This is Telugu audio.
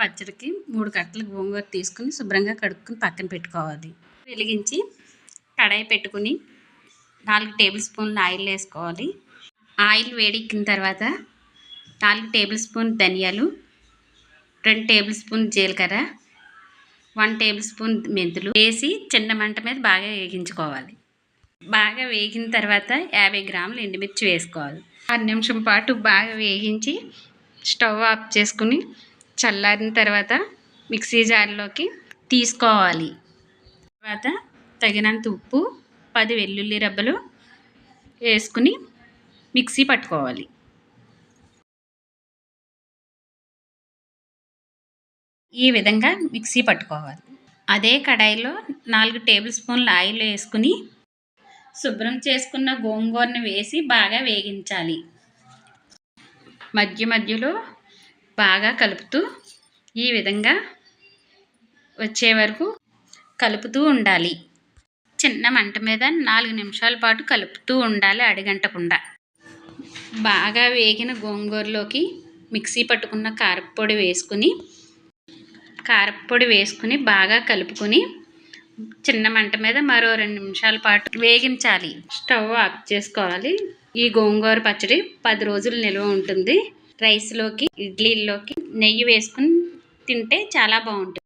పచ్చడికి మూడు కట్టలు గోంగూర తీసుకుని శుభ్రంగా కడుక్కుని పక్కన పెట్టుకోవాలి. వెలిగించి కడాయి పెట్టుకుని నాలుగు టేబుల్ స్పూన్లు ఆయిల్ వేసుకోవాలి. ఆయిల్ వేడెక్కిన తర్వాత నాలుగు టేబుల్ స్పూన్ ధనియాలు రెండు టేబుల్ స్పూన్ జీలకర్ర వన్ టేబుల్ స్పూన్ మెంతులు వేసి చిన్న మంట మీద బాగా వేగించుకోవాలి. బాగా వేగిన తర్వాత యాభై గ్రాములు ఎండుమిర్చి వేసుకోవాలి. ఆరు నిమిషం పాటు బాగా వేగించి స్టవ్ ఆఫ్ చేసుకుని చల్లారిన తర్వాత మిక్సీ జార్లోకి తీసుకోవాలి. తర్వాత తగినంత ఉప్పు పది వెల్లుల్లి రబ్బలు వేసుకుని మిక్సీ పట్టుకోవాలి. ఈ విధంగా మిక్సీ పట్టుకోవాలి. అదే కడాయిలో నాలుగు టేబుల్ స్పూన్ల ఆయిల్ వేసుకుని శుభ్రం చేసుకున్న గోంగూరను వేసి బాగా వేగించాలి. మధ్య మధ్యలో బాగా కలుపుతూ ఈ విధంగా వచ్చే వరకు కలుపుతూ ఉండాలి. చిన్న మంట మీద నాలుగు నిమిషాల పాటు కలుపుతూ ఉండాలి అడిగంటకుండా బాగా వేగిన గోంగూరలోకి మిక్సీ పట్టుకున్న కారపొడి వేసుకుని కారప్పొడి వేసుకుని బాగా కలుపుకొని చిన్న మంట మీద మరో రెండు నిమిషాల పాటు వేగించాలి. స్టవ్ ఆఫ్ చేసుకోవాలి. ఈ గోంగూర పచ్చడి పది రోజులు నిల్వ ఉంటుంది. రైస్లోకి ఇడ్లీల్లోకి నెయ్యి వేసుకుని తింటే చాలా బాగుంటుంది.